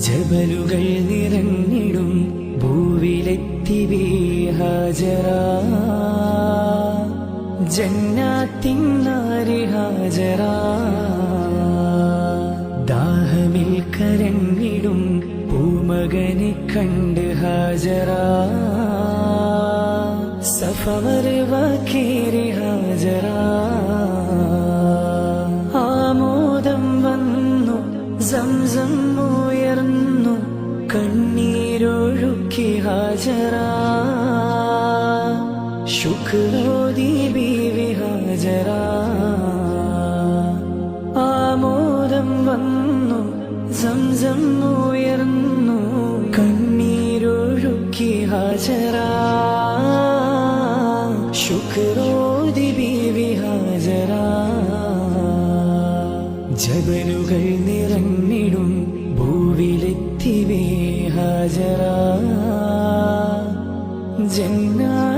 ജബലുകൾ നിറഞ്ഞിടും ഭൂവിലെത്തി ഹാജറ ജന്നാത്തിന്നാരി ഹാജറ ദാഹമിൽ കരഞ്ഞിടും പൂമകനെ കണ്ട് ഹാജറ സഫമറിവാക്കേറി ഹാജറ സംസം ഉയർന്നു കണ്ണീരൊഴുക്കി ഹാജറ ശുക്രോതി ബീവി ആമോദം വന്നു സംസം ഉയർന്നു കണ്ണീരൊഴുക്കി ഹാജറ ശുക്രോതി ബീവി ഹാജറ ജബലുകൾ നിറഞ്ഞിടും ഭൂവിലെത്തി ഹാജരാ ജന്നാത്തിന